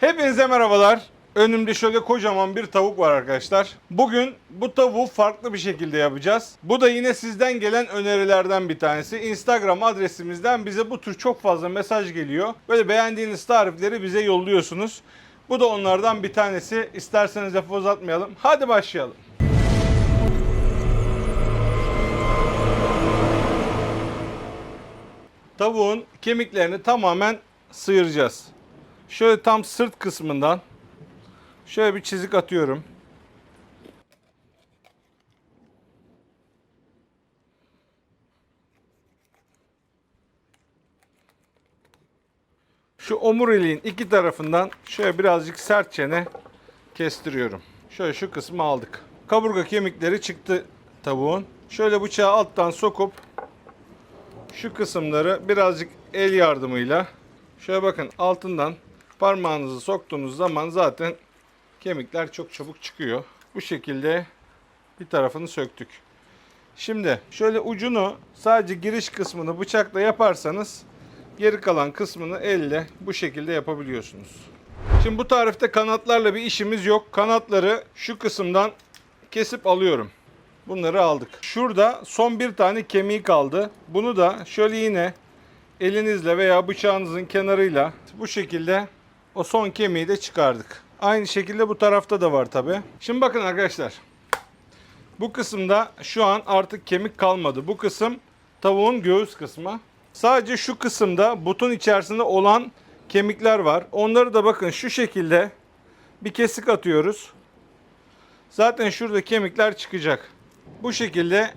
Hepinize merhabalar. Önümde şöyle kocaman bir tavuk var arkadaşlar. Bugün bu tavuğu farklı bir şekilde yapacağız. Bu da yine sizden gelen önerilerden bir tanesi. Instagram adresimizden bize bu tür çok fazla mesaj geliyor. Böyle beğendiğiniz tarifleri bize yolluyorsunuz. Bu da onlardan bir tanesi. İsterseniz lafı uzatmayalım. Hadi başlayalım. Tavuğun kemiklerini tamamen sıyıracağız. Şöyle tam sırt kısmından şöyle bir çizik atıyorum. Şu omuriliğin iki tarafından şöyle birazcık sertçene kestiriyorum. Şöyle şu kısmı aldık. Kaburga kemikleri çıktı tavuğun. Şöyle bıçağı alttan sokup şu kısımları birazcık el yardımıyla şöyle bakın altından parmağınızı soktuğunuz zaman zaten kemikler çok çabuk çıkıyor. Bu şekilde bir tarafını söktük. Şimdi şöyle ucunu sadece giriş kısmını bıçakla yaparsanız geri kalan kısmını elle bu şekilde yapabiliyorsunuz. Şimdi bu tarifte kanatlarla bir işimiz yok. Kanatları şu kısımdan kesip alıyorum. Bunları aldık. Şurada son bir tane kemiği kaldı. Bunu da şöyle yine elinizle veya bıçağınızın kenarıyla bu şekilde o son kemiği de çıkardık. Aynı şekilde bu tarafta da var tabi. Şimdi bakın arkadaşlar. Bu kısımda şu an artık kemik kalmadı. Bu kısım tavuğun göğüs kısmı. Sadece şu kısımda butun içerisinde olan kemikler var. Onları da bakın şu şekilde bir kesik atıyoruz. Zaten şurada kemikler çıkacak. Bu şekilde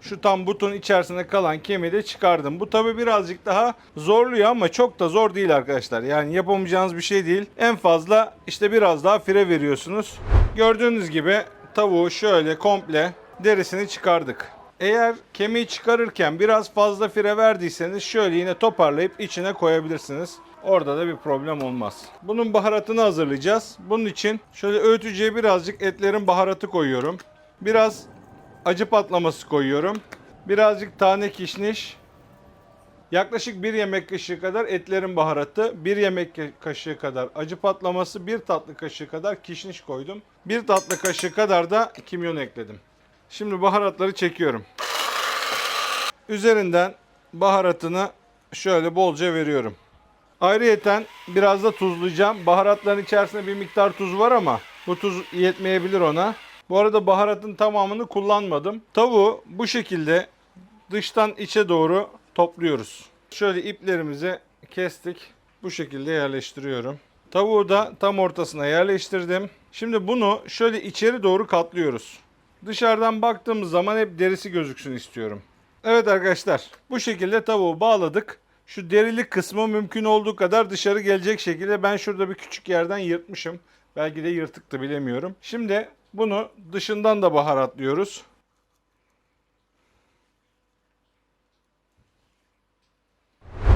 şu tam butun içerisinde kalan kemiği de çıkardım. Bu tabi birazcık daha zorluyor ama çok da zor değil arkadaşlar. Yani yapamayacağınız bir şey değil. En fazla işte biraz daha fire veriyorsunuz. Gördüğünüz gibi tavuğu şöyle komple derisini çıkardık. Eğer kemiği çıkarırken biraz fazla fire verdiyseniz şöyle yine toparlayıp içine koyabilirsiniz. Orada da bir problem olmaz. Bunun baharatını hazırlayacağız. Bunun için şöyle öğütücüye birazcık etlerin baharatı koyuyorum. Biraz acı patlaması koyuyorum. Birazcık tane kişniş. Yaklaşık bir yemek kaşığı kadar etlerin baharatı, bir yemek kaşığı kadar acı patlaması, bir tatlı kaşığı kadar kişniş koydum. Bir tatlı kaşığı kadar da kimyon ekledim. Şimdi baharatları çekiyorum. Üzerinden baharatını şöyle bolca veriyorum. Ayrıyeten biraz da tuzlayacağım. Baharatların içerisinde bir miktar tuz var ama bu tuz yetmeyebilir ona. Bu arada baharatın tamamını kullanmadım. Tavuğu bu şekilde dıştan içe doğru topluyoruz. Şöyle iplerimizi kestik. Bu şekilde yerleştiriyorum. Tavuğu da tam ortasına yerleştirdim. Şimdi bunu şöyle içeri doğru katlıyoruz. Dışarıdan baktığımız zaman hep derisi gözüksün istiyorum. Evet arkadaşlar bu şekilde tavuğu bağladık. Şu derilik kısmı mümkün olduğu kadar dışarı gelecek şekilde ben şurada bir küçük yerden yırtmışım. Belki de yırtıktı bilemiyorum. Şimdi bunu dışından da baharatlıyoruz.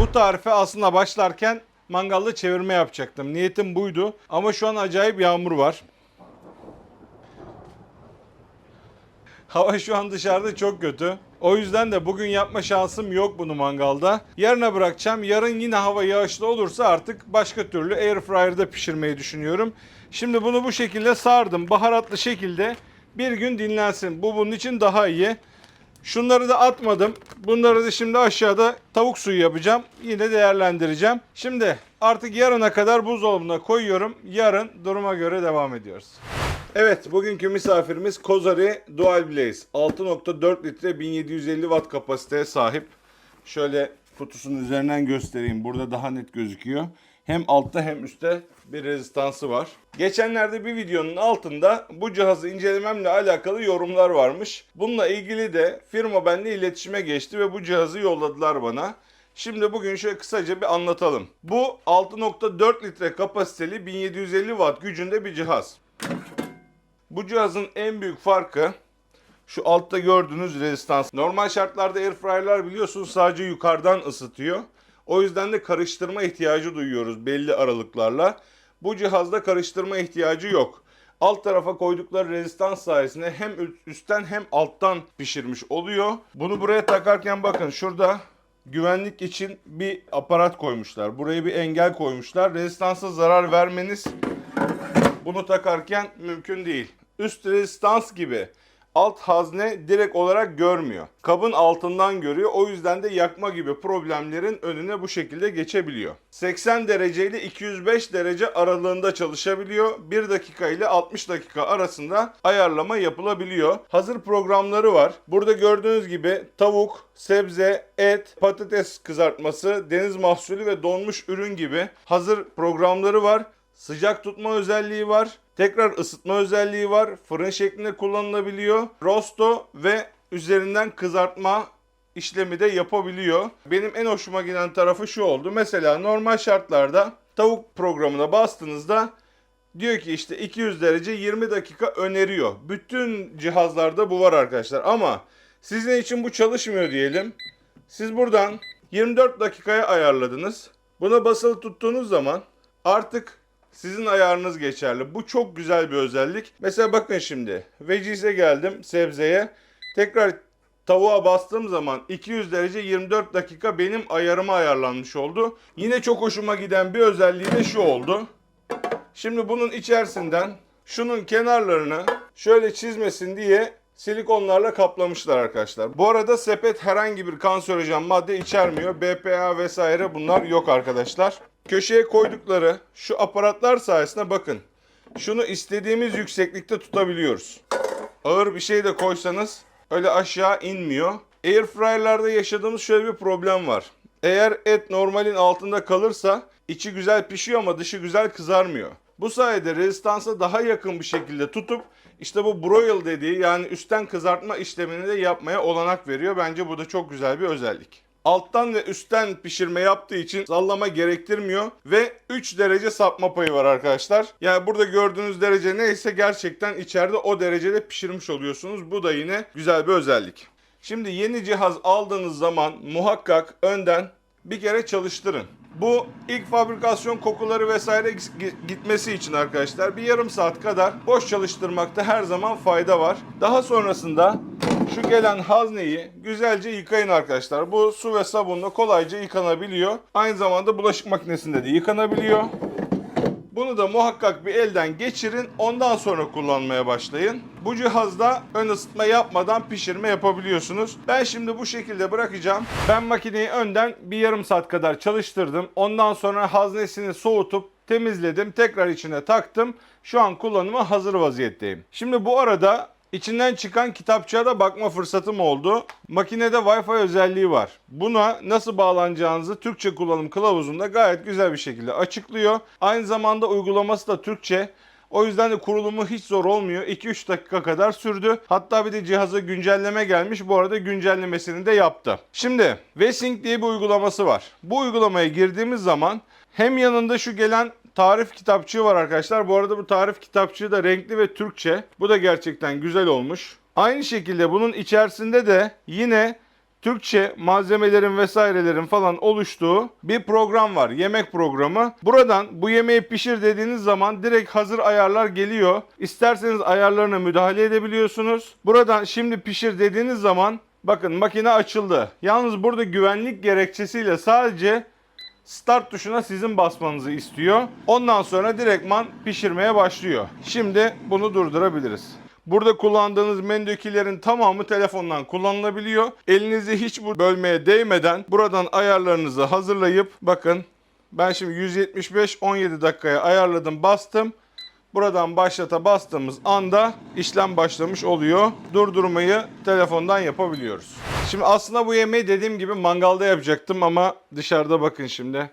Bu tarife aslında başlarken mangalda çevirme yapacaktım. Niyetim buydu. Ama şu an acayip yağmur var. Hava şu an dışarıda çok kötü. O yüzden de bugün yapma şansım yok bunu mangalda. Yarına bırakacağım. Yarın yine hava yağışlı olursa artık başka türlü airfryer'da pişirmeyi düşünüyorum. Şimdi bunu bu şekilde sardım. Baharatlı şekilde bir gün dinlensin. Bu bunun için daha iyi. Şunları da atmadım. Bunları da şimdi aşağıda tavuk suyu yapacağım. Yine değerlendireceğim. Şimdi artık yarına kadar buzdolabına koyuyorum. Yarın duruma göre devam ediyoruz. Evet bugünkü misafirimiz Kozari Dual Blaze. 6.4 litre 1750 watt kapasiteye sahip. Şöyle kutusunun üzerinden göstereyim. Burada daha net gözüküyor. Hem altta hem üstte bir rezistansı var. Geçenlerde bir videonun altında bu cihazı incelememle alakalı yorumlar varmış. Bununla ilgili de firma benimle iletişime geçti ve bu cihazı yolladılar bana. Şimdi bugün şöyle kısaca bir anlatalım. Bu 6.4 litre kapasiteli 1750 watt gücünde bir cihaz. Bu cihazın en büyük farkı şu altta gördüğünüz rezistans. Normal şartlarda airfryer'lar biliyorsunuz sadece yukarıdan ısıtıyor. O yüzden de karıştırma ihtiyacı duyuyoruz belli aralıklarla. Bu cihazda karıştırma ihtiyacı yok. Alt tarafa koydukları rezistans sayesinde hem üstten hem alttan pişirmiş oluyor. Bunu buraya takarken bakın şurada güvenlik için bir aparat koymuşlar. Buraya bir engel koymuşlar. Rezistansa zarar vermeniz bunu takarken mümkün değil. Üst rezistans gibi alt hazne direkt olarak görmüyor. Kabın altından görüyor. O yüzden de yakma gibi problemlerin önüne bu şekilde geçebiliyor. 80 derece ile 205 derece aralığında çalışabiliyor. 1 dakika ile 60 dakika arasında ayarlama yapılabiliyor. Hazır programları var. Burada gördüğünüz gibi tavuk, sebze, et, patates kızartması, deniz mahsulü ve donmuş ürün gibi hazır programları var. Sıcak tutma özelliği var. Tekrar ısıtma özelliği var. Fırın şeklinde kullanılabiliyor. Rosto ve üzerinden kızartma işlemi de yapabiliyor. Benim en hoşuma giden tarafı şu oldu. Mesela normal şartlarda tavuk programına bastığınızda diyor ki işte 200 derece 20 dakika öneriyor. Bütün cihazlarda bu var arkadaşlar ama sizin için bu çalışmıyor diyelim. Siz buradan 24 dakikaya ayarladınız. Buna basılı tuttuğunuz zaman artık sizin ayarınız geçerli. Bu çok güzel bir özellik. Mesela bakın şimdi. Veggies'e geldim sebzeye. Tekrar tavuğa bastığım zaman 200 derece 24 dakika benim ayarıma ayarlanmış oldu. Yine çok hoşuma giden bir özelliği de şu oldu. Şimdi bunun içerisinden şunun kenarlarını şöyle çizmesin diye silikonlarla kaplamışlar arkadaşlar. Bu arada sepet herhangi bir kanserojen madde içermiyor. BPA vesaire bunlar yok arkadaşlar. Köşeye koydukları şu aparatlar sayesinde bakın. Şunu istediğimiz yükseklikte tutabiliyoruz. Ağır bir şey de koysanız öyle aşağı inmiyor. Airfryer'larda yaşadığımız şöyle bir problem var. Eğer et normalin altında kalırsa içi güzel pişiyor ama dışı güzel kızarmıyor. Bu sayede rezistansa daha yakın bir şekilde tutup işte bu broil dediği yani üstten kızartma işlemini de yapmaya olanak veriyor. Bence bu da çok güzel bir özellik. Alttan ve üstten pişirme yaptığı için sallama gerektirmiyor ve 3 derece sapma payı var arkadaşlar. Yani burada gördüğünüz derece neyse gerçekten içeride o derecede pişirmiş oluyorsunuz. Bu da yine güzel bir özellik. Şimdi yeni cihaz aldığınız zaman muhakkak önden bir kere çalıştırın. Bu ilk fabrikasyon kokuları vesaire gitmesi için arkadaşlar bir yarım saat kadar boş çalıştırmakta her zaman fayda var. Daha sonrasında şu gelen hazneyi güzelce yıkayın arkadaşlar. Bu su ve sabunla kolayca yıkanabiliyor. Aynı zamanda bulaşık makinesinde de yıkanabiliyor. Bunu da muhakkak bir elden geçirin. Ondan sonra kullanmaya başlayın. Bu cihazda ön ısıtma yapmadan pişirme yapabiliyorsunuz. Ben şimdi bu şekilde bırakacağım. Ben makineyi önden bir yarım saat kadar çalıştırdım. Ondan sonra haznesini soğutup temizledim. Tekrar içine taktım. Şu an kullanıma hazır vaziyetteyim. Şimdi bu arada İçinden çıkan kitapçığa da bakma fırsatım oldu. Makinede Wi-Fi özelliği var. Buna nasıl bağlanacağınızı Türkçe kullanım kılavuzunda gayet güzel bir şekilde açıklıyor. Aynı zamanda uygulaması da Türkçe. O yüzden de kurulumu hiç zor olmuyor. 2-3 dakika kadar sürdü. Hatta bir de cihaza güncelleme gelmiş. Bu arada güncellemesini de yaptı. Şimdi Vesync diye bir uygulaması var. Bu uygulamaya girdiğimiz zaman hem yanında şu gelen tarif kitapçığı var arkadaşlar. Bu arada bu tarif kitapçığı da renkli ve Türkçe. Bu da gerçekten güzel olmuş. Aynı şekilde bunun içerisinde de yine Türkçe malzemelerin vesairelerin falan oluştuğu bir program var. Yemek programı. Buradan bu yemeği pişir dediğiniz zaman direkt hazır ayarlar geliyor. İsterseniz ayarlarına müdahale edebiliyorsunuz. Buradan şimdi pişir dediğiniz zaman bakın makine açıldı. Yalnız burada güvenlik gerekçesiyle sadece start tuşuna sizin basmanızı istiyor. Ondan sonra direktman pişirmeye başlıyor. Şimdi bunu durdurabiliriz. Burada kullandığınız menüdükilerin tamamı telefondan kullanılabiliyor. Elinizi hiç bu bölmeye değmeden buradan ayarlarınızı hazırlayıp bakın ben şimdi 175 17 dakikaya ayarladım bastım. Buradan başlata bastığımız anda işlem başlamış oluyor. Durdurmayı telefondan yapabiliyoruz. Şimdi aslında bu yemeği dediğim gibi mangalda yapacaktım ama dışarıda bakın şimdi.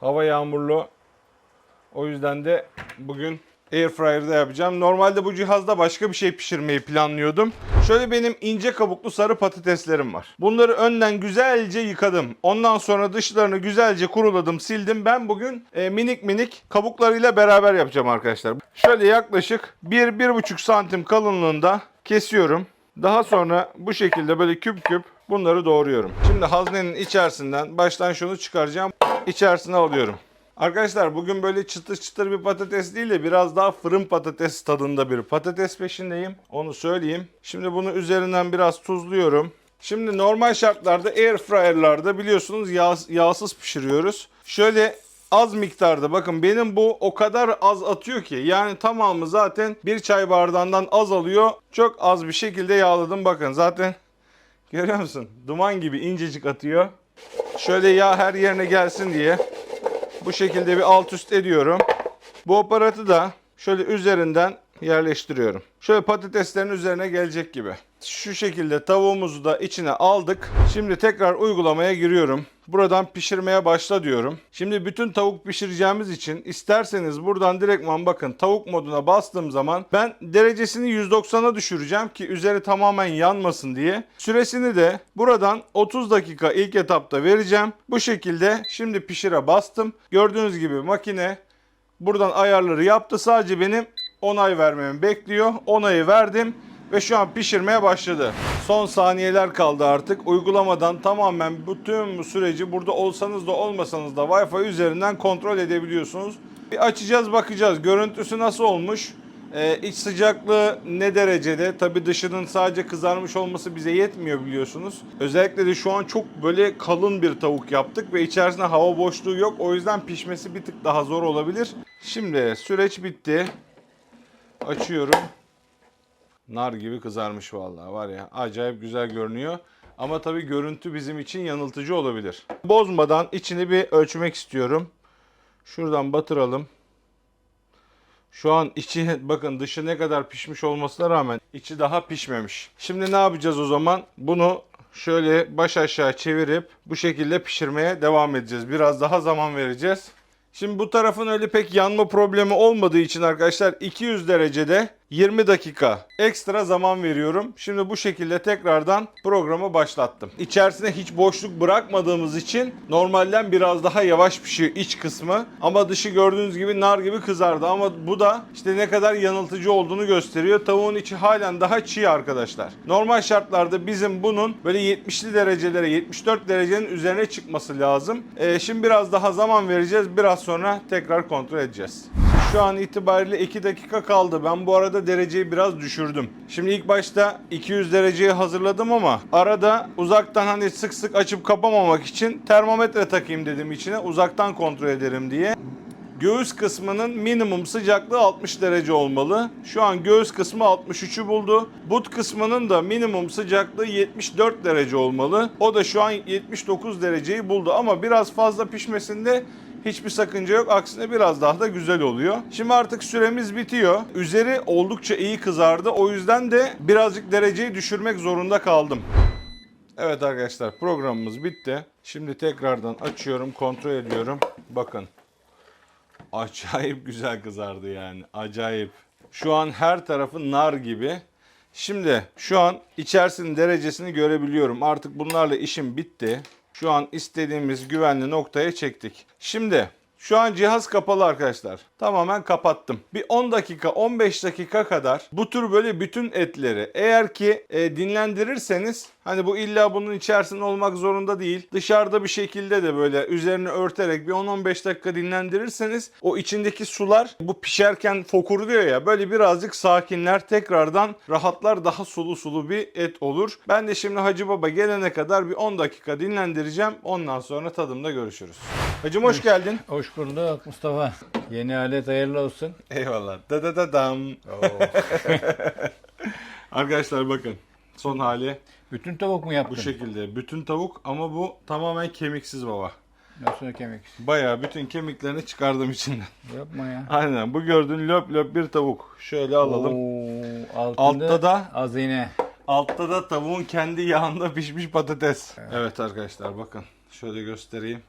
Hava yağmurlu. O yüzden de bugün Airfryer'da yapacağım. Normalde bu cihazda başka bir şey pişirmeyi planlıyordum. Şöyle benim ince kabuklu sarı patateslerim var. Bunları önden güzelce yıkadım. Ondan sonra dışlarını güzelce kuruladım, sildim. Ben bugün e, minik minik kabuklarıyla beraber yapacağım arkadaşlar. Şöyle yaklaşık 1-1,5 santim kalınlığında kesiyorum. Daha sonra bu şekilde böyle küp küp bunları doğruyorum. Şimdi haznenin içerisinden baştan şunu çıkaracağım. İçerisine alıyorum. Arkadaşlar bugün böyle çıtır çıtır bir patates değil de biraz daha fırın patates tadında bir patates peşindeyim. Onu söyleyeyim. Şimdi bunu üzerinden biraz tuzluyorum. Şimdi normal şartlarda air fryer'larda biliyorsunuz yağ, yağsız pişiriyoruz. Şöyle az miktarda bakın benim bu o kadar az atıyor ki yani tamamı zaten bir çay bardağından az alıyor. Çok az bir şekilde yağladım bakın zaten görüyor musun? Duman gibi incecik atıyor. Şöyle yağ her yerine gelsin diye bu şekilde bir alt üst ediyorum. Bu aparatı da şöyle üzerinden yerleştiriyorum. Şöyle patateslerin üzerine gelecek gibi. Şu şekilde tavuğumuzu da içine aldık. Şimdi tekrar uygulamaya giriyorum. Buradan pişirmeye başla diyorum. Şimdi bütün tavuk pişireceğimiz için isterseniz buradan direktman bakın tavuk moduna bastığım zaman ben derecesini 190'a düşüreceğim ki üzeri tamamen yanmasın diye. Süresini de buradan 30 dakika ilk etapta vereceğim. Bu şekilde şimdi pişire bastım. Gördüğünüz gibi makine buradan ayarları yaptı. Sadece benim onay vermemi bekliyor. Onayı verdim ve şu an pişirmeye başladı. Son saniyeler kaldı artık. Uygulamadan tamamen bütün bu süreci burada olsanız da olmasanız da Wi-Fi üzerinden kontrol edebiliyorsunuz. Bir açacağız bakacağız. Görüntüsü nasıl olmuş? Ee, iç sıcaklığı ne derecede? Tabi dışının sadece kızarmış olması bize yetmiyor biliyorsunuz. Özellikle de şu an çok böyle kalın bir tavuk yaptık ve içerisinde hava boşluğu yok. O yüzden pişmesi bir tık daha zor olabilir. Şimdi süreç bitti. Açıyorum. Nar gibi kızarmış vallahi var ya. Acayip güzel görünüyor. Ama tabii görüntü bizim için yanıltıcı olabilir. Bozmadan içini bir ölçmek istiyorum. Şuradan batıralım. Şu an içi bakın dışı ne kadar pişmiş olmasına rağmen içi daha pişmemiş. Şimdi ne yapacağız o zaman? Bunu şöyle baş aşağı çevirip bu şekilde pişirmeye devam edeceğiz. Biraz daha zaman vereceğiz. Şimdi bu tarafın öyle pek yanma problemi olmadığı için arkadaşlar 200 derecede 20 dakika ekstra zaman veriyorum. Şimdi bu şekilde tekrardan programı başlattım. İçerisine hiç boşluk bırakmadığımız için normalden biraz daha yavaş pişiyor iç kısmı. Ama dışı gördüğünüz gibi nar gibi kızardı. Ama bu da işte ne kadar yanıltıcı olduğunu gösteriyor. Tavuğun içi halen daha çiğ arkadaşlar. Normal şartlarda bizim bunun böyle 70'li derecelere 74 derecenin üzerine çıkması lazım. Ee, şimdi biraz daha zaman vereceğiz. Biraz sonra tekrar kontrol edeceğiz. Şu an itibariyle 2 dakika kaldı. Ben bu arada dereceyi biraz düşürdüm. Şimdi ilk başta 200 dereceyi hazırladım ama arada uzaktan hani sık sık açıp kapamamak için termometre takayım dedim içine. Uzaktan kontrol ederim diye. Göğüs kısmının minimum sıcaklığı 60 derece olmalı. Şu an göğüs kısmı 63'ü buldu. But kısmının da minimum sıcaklığı 74 derece olmalı. O da şu an 79 dereceyi buldu ama biraz fazla pişmesinde Hiçbir sakınca yok. Aksine biraz daha da güzel oluyor. Şimdi artık süremiz bitiyor. Üzeri oldukça iyi kızardı. O yüzden de birazcık dereceyi düşürmek zorunda kaldım. Evet arkadaşlar programımız bitti. Şimdi tekrardan açıyorum, kontrol ediyorum. Bakın. Acayip güzel kızardı yani. Acayip. Şu an her tarafı nar gibi. Şimdi şu an içerisinin derecesini görebiliyorum. Artık bunlarla işim bitti. Şu an istediğimiz güvenli noktaya çektik. Şimdi şu an cihaz kapalı arkadaşlar. Tamamen kapattım. Bir 10 dakika 15 dakika kadar bu tür böyle bütün etleri eğer ki e, dinlendirirseniz hani bu illa bunun içerisinde olmak zorunda değil. Dışarıda bir şekilde de böyle üzerini örterek bir 10-15 dakika dinlendirirseniz o içindeki sular bu pişerken fokurluyor ya böyle birazcık sakinler tekrardan rahatlar daha sulu sulu bir et olur. Ben de şimdi Hacı Baba gelene kadar bir 10 dakika dinlendireceğim. Ondan sonra tadımda görüşürüz. Hacım hoş geldin. Hoş bulduk Mustafa. Yeni alet hayırlı olsun. Eyvallah. Da da da dam. Arkadaşlar bakın. Son hali Bütün tavuk mu yaptın? bu şekilde. Bütün tavuk ama bu tamamen kemiksiz baba. Nasıl kemik? Bayağı bütün kemiklerini çıkardım içinden. Yapma ya. Aynen bu gördüğün löp löp bir tavuk. Şöyle alalım. Oo, altında Altta da- azine. Altta da tavuğun kendi yağında pişmiş patates. Evet arkadaşlar bakın. Şöyle göstereyim.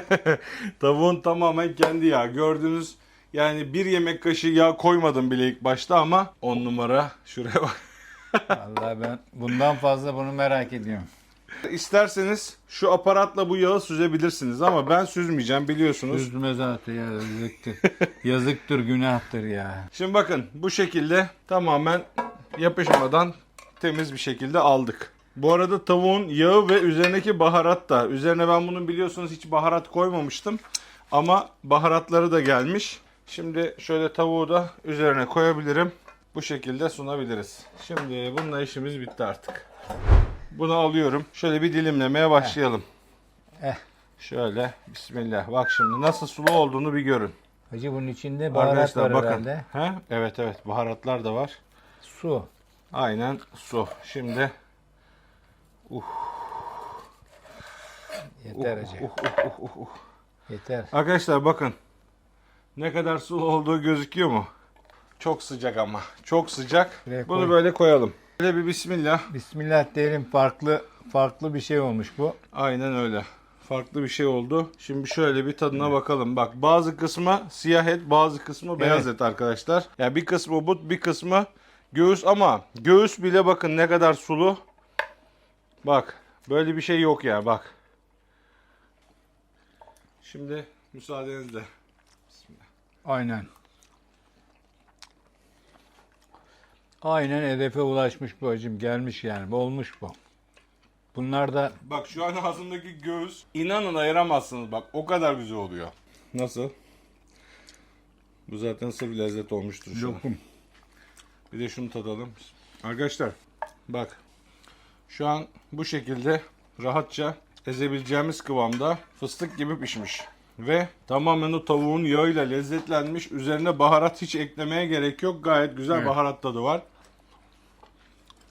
tavuğun tamamen kendi yağı. Gördüğünüz yani bir yemek kaşığı yağ koymadım bile ilk başta ama 10 numara. Şuraya bak. Vallahi ben bundan fazla bunu merak ediyorum. İsterseniz şu aparatla bu yağı süzebilirsiniz ama ben süzmeyeceğim biliyorsunuz. Üzme zaten ya yazıktır. Yazıktır günahtır ya. Şimdi bakın bu şekilde tamamen yapışmadan temiz bir şekilde aldık. Bu arada tavuğun yağı ve üzerindeki baharat da. Üzerine ben bunun biliyorsunuz hiç baharat koymamıştım. Ama baharatları da gelmiş. Şimdi şöyle tavuğu da üzerine koyabilirim. Bu şekilde sunabiliriz. Şimdi bununla işimiz bitti artık. Bunu alıyorum. Şöyle bir dilimlemeye başlayalım. Eh. Şöyle bismillah. Bak şimdi nasıl sulu olduğunu bir görün. Hacı bunun içinde baharat Arkadaşlar var bakın. herhalde. Ha? Evet evet baharatlar da var. Su. Aynen su. Şimdi Yeter hacı. uh, uh, uh, uh, uh. Yeter. Arkadaşlar bakın. Ne kadar sulu olduğu gözüküyor mu? Çok sıcak ama. Çok sıcak. Buraya Bunu koy. böyle koyalım. Böyle bir bismillah. Bismillah diyelim farklı farklı bir şey olmuş bu. Aynen öyle. Farklı bir şey oldu. Şimdi şöyle bir tadına bakalım. Bak bazı kısmı siyah et, bazı kısmı beyaz et arkadaşlar. Yani bir kısmı but, bir kısmı göğüs ama göğüs bile bakın ne kadar sulu. Bak böyle bir şey yok ya bak. Şimdi müsaadenizle. Aynen. Aynen hedefe ulaşmış bu hacım. Gelmiş yani. Olmuş bu. Bunlar da Bak şu an ağzımdaki göğüs inanın ayıramazsınız bak o kadar güzel oluyor. Nasıl? Bu zaten sırf lezzet olmuştur şu an. lokum. Bir de şunu tadalım. Arkadaşlar bak şu an bu şekilde rahatça ezebileceğimiz kıvamda fıstık gibi pişmiş. Ve tamamen o tavuğun yağıyla lezzetlenmiş. Üzerine baharat hiç eklemeye gerek yok. Gayet güzel Evet. baharat tadı var.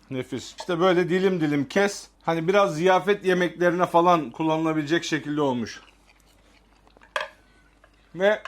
Nefis. İşte böyle dilim dilim kes. Hani biraz ziyafet yemeklerine falan kullanılabilecek şekilde olmuş. Ve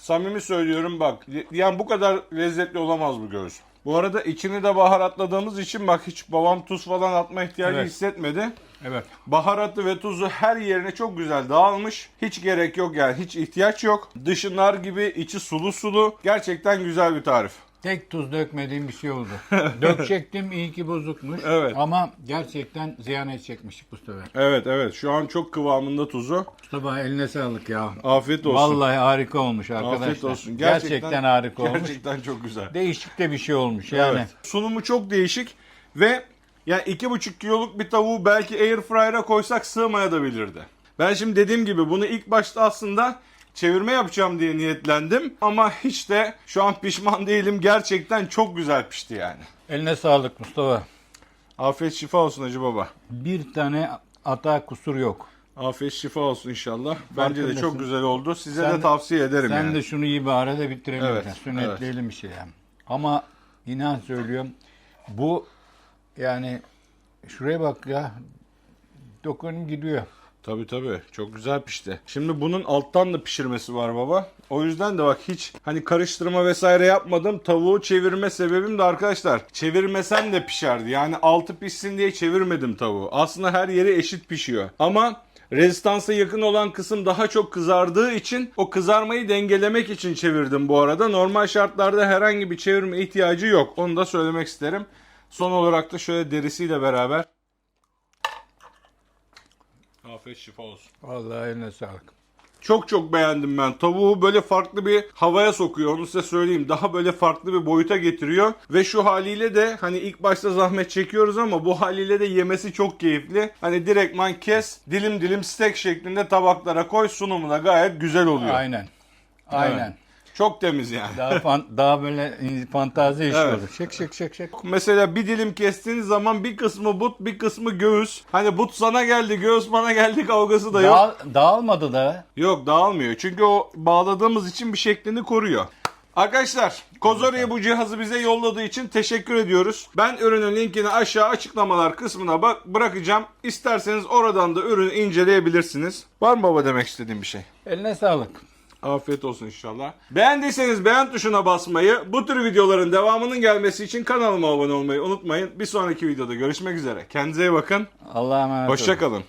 Samimi söylüyorum bak. Yani bu kadar lezzetli olamaz bu göğüs. Bu arada içini de baharatladığımız için bak hiç babam tuz falan atma ihtiyacı Evet. hissetmedi. Evet. Baharatı ve tuzu her yerine çok güzel dağılmış. Hiç gerek yok yani hiç ihtiyaç yok. Dışı nar gibi içi sulu sulu. Gerçekten güzel bir tarif. Tek tuz dökmediğim bir şey oldu. Dökecektim iyi ki bozukmuş. Evet. Ama gerçekten ziyan edecekmişik bu sefer. Evet evet şu an çok kıvamında tuzu. Mustafa eline sağlık ya. Afiyet olsun. Vallahi harika olmuş arkadaşlar. Afiyet olsun. Gerçekten, harika olmuş. Gerçekten çok güzel. Değişik de bir şey olmuş yani. Evet. Sunumu çok değişik ve yani iki buçuk kiloluk bir tavuğu belki air fryer'a koysak sığmaya da bilirdi. Ben şimdi dediğim gibi bunu ilk başta aslında çevirme yapacağım diye niyetlendim ama hiç de şu an pişman değilim. Gerçekten çok güzel pişti yani. Eline sağlık Mustafa. Afiyet şifa olsun Hacı Baba. Bir tane hata kusur yok. Afiyet şifa olsun inşallah. Bence de çok güzel oldu. Size Sen de de- tavsiye ederim Sen yani. de şunu iyi bir arada bitirelim. Evet, Sünnetleyelim bir şey yani. Ama inan söylüyorum bu yani şuraya bak ya dokunup gidiyor. Tabii tabii. Çok güzel pişti. Şimdi bunun alttan da pişirmesi var baba. O yüzden de bak hiç hani karıştırma vesaire yapmadım. Tavuğu çevirme sebebim de arkadaşlar çevirmesem de pişerdi. Yani altı pişsin diye çevirmedim tavuğu. Aslında her yeri eşit pişiyor. Ama rezistansa yakın olan kısım daha çok kızardığı için o kızarmayı dengelemek için çevirdim bu arada. Normal şartlarda herhangi bir çevirme ihtiyacı yok. Onu da söylemek isterim. Son olarak da şöyle derisiyle beraber Afiyet şifa olsun. Vallahi eline sağlık. Çok çok beğendim ben. Tavuğu böyle farklı bir havaya sokuyor. Onu size söyleyeyim. Daha böyle farklı bir boyuta getiriyor. Ve şu haliyle de hani ilk başta zahmet çekiyoruz ama bu haliyle de yemesi çok keyifli. Hani direktman kes, dilim dilim steak şeklinde tabaklara koy. Sunumu da gayet güzel oluyor. Aynen. Aynen. Evet. Çok temiz yani. Daha fan- daha böyle fantazi iş Evet. olur. Şek şek şek şek. Mesela bir dilim kestiğiniz zaman bir kısmı but, bir kısmı göğüs. Hani but sana geldi, göğüs bana geldi kavgası da yok. Dağ- dağılmadı da. Yok dağılmıyor. Çünkü o bağladığımız için bir şeklini koruyor. Arkadaşlar Kozorya bu cihazı bize yolladığı için teşekkür ediyoruz. Ben ürünün linkini aşağı açıklamalar kısmına bak bırakacağım. İsterseniz oradan da ürünü inceleyebilirsiniz. Var mı baba demek istediğim bir şey? Eline sağlık. Afiyet olsun inşallah. Beğendiyseniz beğen tuşuna basmayı, bu tür videoların devamının gelmesi için kanalıma abone olmayı unutmayın. Bir sonraki videoda görüşmek üzere. Kendinize iyi bakın. Allah'a emanet olun. Hoşçakalın.